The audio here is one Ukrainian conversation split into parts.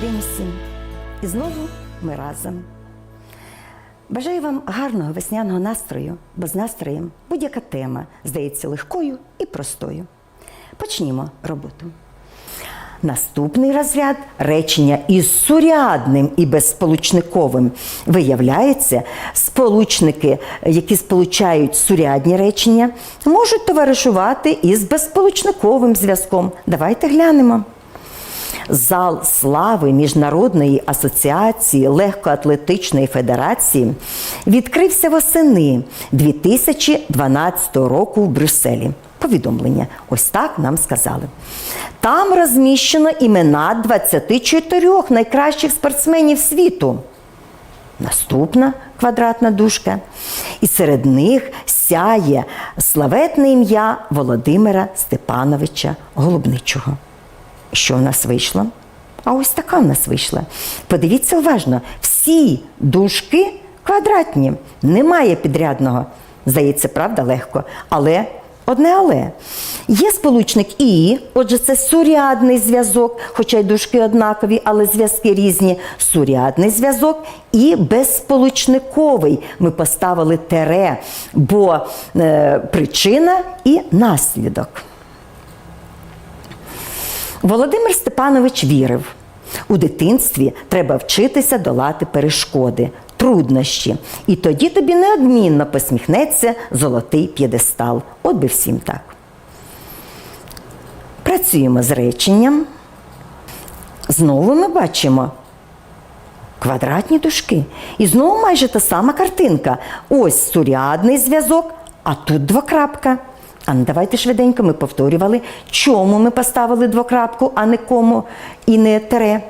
День усім! І знову ми разом. Бажаю вам гарного весняного настрою, бо з настроєм будь-яка тема здається легкою і простою. Почнімо роботу. Наступний розряд речення із сурядним і безсполучниковим. Виявляється, сполучники, які сполучають сурядні речення, можуть товаришувати із безсполучниковим зв'язком. Давайте глянемо. Зал слави Міжнародної асоціації легкоатлетичної федерації відкрився восени 2012 року в Брюсселі. Повідомлення, ось так нам сказали. Там розміщено імена 24 найкращих спортсменів світу. Наступна квадратна дужка. І серед них сяє славетне ім'я Володимира Степановича Голубничого. Що в нас вийшло? А ось така в нас вийшла. Подивіться уважно, всі дужки квадратні, немає підрядного. Здається, правда, легко. Але одне але. Є сполучник і, отже, це сурядний зв'язок, хоча й дужки однакові, але зв'язки різні. Сурядний зв'язок і безсполучниковий. Ми поставили тере, бо е, причина і наслідок. Володимир Степанович вірив, у дитинстві треба вчитися долати перешкоди, труднощі, і тоді тобі неодмінно посміхнеться золотий п'єдестал. От би всім так. Працюємо з реченням. Знову ми бачимо квадратні дужки. І знову майже та сама картинка. Ось сурядний зв'язок, а тут двокрапка. А ну давайте швиденько ми повторювали, чому ми поставили двокрапку, а не кому і не тере.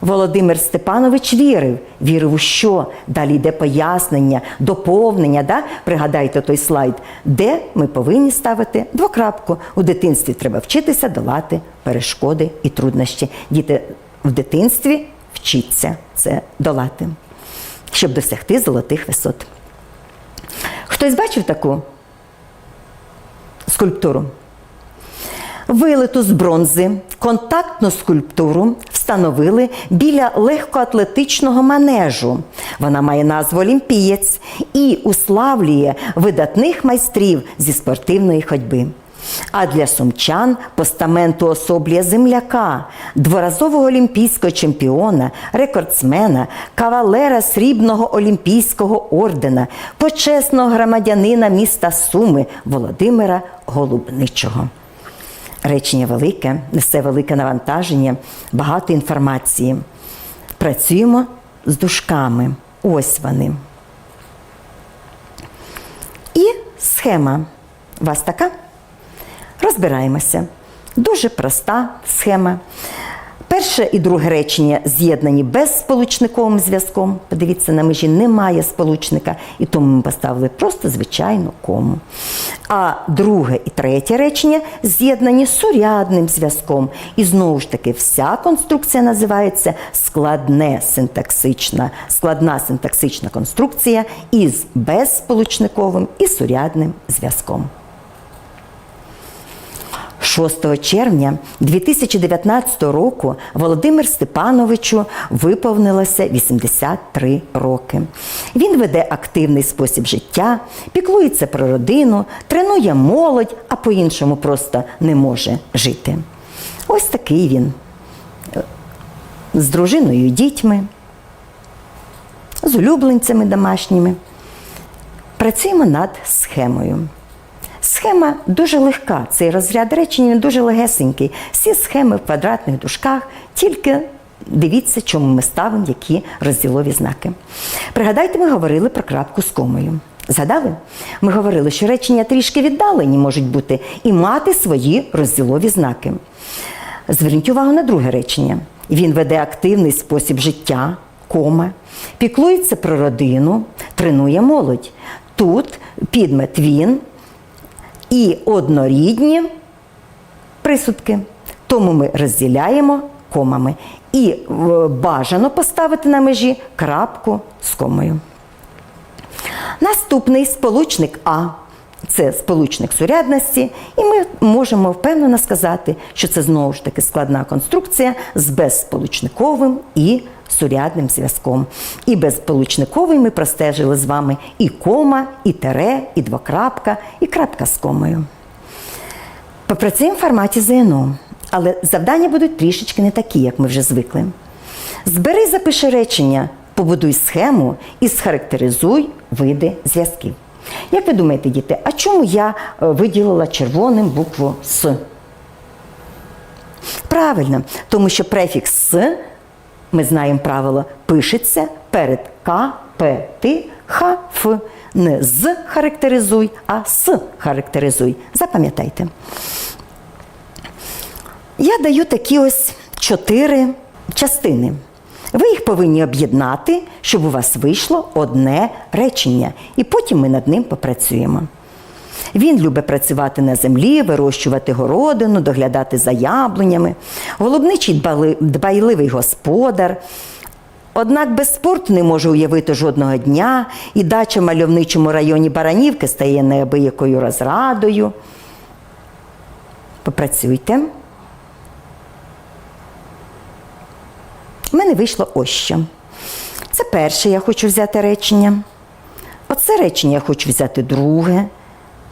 Володимир Степанович вірив. Вірив у що? Далі йде пояснення, доповнення. Да? Пригадайте той слайд, де ми повинні ставити двокрапку. У дитинстві треба вчитися долати перешкоди і труднощі. Діти в дитинстві вчиться це долати, щоб досягти золотих висот. Хтось бачив таку скульптуру? Вилиту з бронзи контактну скульптуру встановили біля легкоатлетичного манежу. Вона має назву Олімпієць і уславлює видатних майстрів зі спортивної ходьби. А для сумчан постаменту особлює земляка, дворазового олімпійського чемпіона, рекордсмена, кавалера срібного олімпійського ордена, почесного громадянина міста Суми Володимира Голубничого. Речення велике, несе велике навантаження, багато інформації. Працюємо з дужками. Ось вони. І схема. У вас така? Розбираємося. Дуже проста схема. Перше і друге речення з'єднані безсполучниковим зв'язком. Подивіться, на межі немає сполучника, і тому ми поставили просто звичайну кому. А друге і третє речення з'єднані сурядним зв'язком. І знову ж таки, вся конструкція називається складне синтаксична, складна синтаксична конструкція із безсполучниковим і сурядним зв'язком. 6 червня 2019 року Володимир Степановичу виповнилося 83 роки. Він веде активний спосіб життя, піклується про родину, тренує молодь, а по-іншому просто не може жити. Ось такий він з дружиною і дітьми, з улюбленцями домашніми. Працюємо над схемою. Схема дуже легка. Цей розряд речень дуже легесенький. Всі схеми в квадратних дужках, тільки дивіться, чому ми ставимо які розділові знаки. Пригадайте, ми говорили про крапку з комою. Згадали? Ми говорили, що речення трішки віддалені можуть бути і мати свої розділові знаки. Зверніть увагу на друге речення. Він веде активний спосіб життя, кома, піклується про родину, тренує молодь. Тут підмет він і однорідні присудки. Тому ми розділяємо комами. І е, бажано поставити на межі крапку з комою. Наступний сполучник А. це сполучник сурядності, і ми можемо впевнено сказати, що це знову ж таки складна конструкція з безсполучниковим і сурядним зв'язком. І безсполучниковий ми простежили з вами і кома, і тере, і двокрапка, і крапка з комою. Попрацюємо в форматі ЗНО, але завдання будуть трішечки не такі, як ми вже звикли. Збери, запиши речення, побудуй схему і схарактеризуй види зв'язків. Як ви думаєте, діти, а чому я е, виділила червоним букву С? Правильно, тому що префікс С, ми знаємо правило, пишеться перед К, П, Т, Х, Ф. Не з характеризуй, а с характеризуй. Запам'ятайте. Я даю такі ось чотири частини. Ви їх повинні об'єднати, щоб у вас вийшло одне речення, і потім ми над ним попрацюємо. Він любить працювати на землі, вирощувати городину, доглядати за яблунями. Голубничий дбайливий господар. Однак без спорту не може уявити жодного дня, і дача в мальовничому районі Баранівки стає неабиякою розрадою. Попрацюйте. У мене вийшло ось що. Це перше я хочу взяти речення. Оце речення я хочу взяти друге,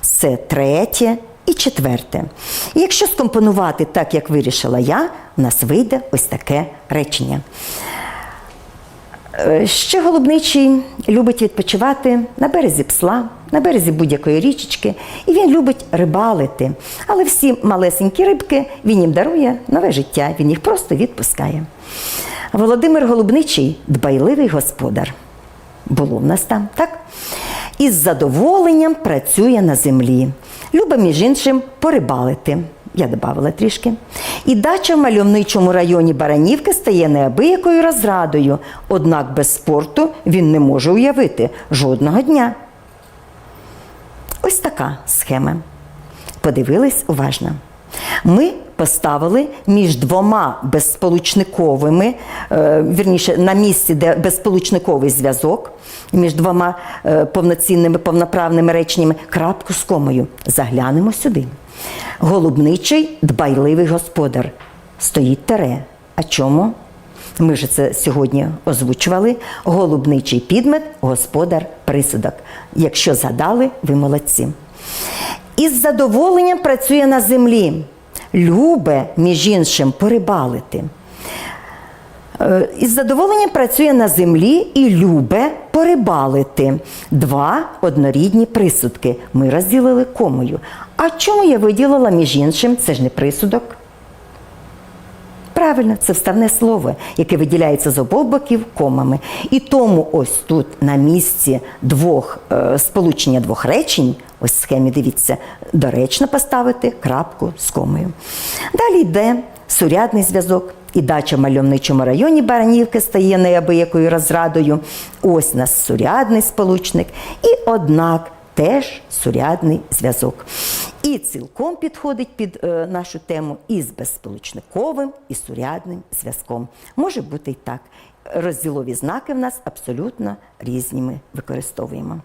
це третє і четверте. І якщо скомпонувати так, як вирішила я, у нас вийде ось таке речення. Е, Ще голубничий любить відпочивати на березі псла, на березі будь-якої річечки, і він любить рибалити. Але всі малесенькі рибки він їм дарує нове життя, він їх просто відпускає. Володимир Голубничий дбайливий господар. Було в нас там, так? Із задоволенням працює на землі. Любить, між іншим, порибалити. Я додавала трішки. І дача в мальовничому районі Баранівки стає неабиякою розрадою, однак без спорту він не може уявити жодного дня. Ось така схема. Подивились уважно. Ми поставили між двома безсполучниковими, е, вірніше, на місці, де безсполучниковий зв'язок, між двома е, повноцінними повноправними реченнями, крапку з комою. Заглянемо сюди. Голубничий дбайливий господар. Стоїть тере. А чому? Ми ж це сьогодні озвучували. Голубничий підмет, господар присудок. Якщо згадали, ви молодці. Із задоволенням працює на землі. Любе, між іншим, порибалити. Е, Із задоволенням працює на землі і любе порибалити. Два однорідні присудки. Ми розділили комою. А чому я виділила між іншим? Це ж не присудок. Правильно, це вставне слово, яке виділяється з обох боків комами. І тому ось тут на місці двох е, сполучення двох речень, ось схемі дивіться, доречно поставити крапку з комою. Далі йде сурядний зв'язок. І дача в мальовничому районі Баранівки стає неабиякою розрадою. Ось нас сурядний сполучник. І однак теж сурядний зв'язок. І цілком підходить під е, нашу тему із безсполучниковим і сурядним зв'язком. Може бути і так. Розділові знаки в нас абсолютно різні ми використовуємо.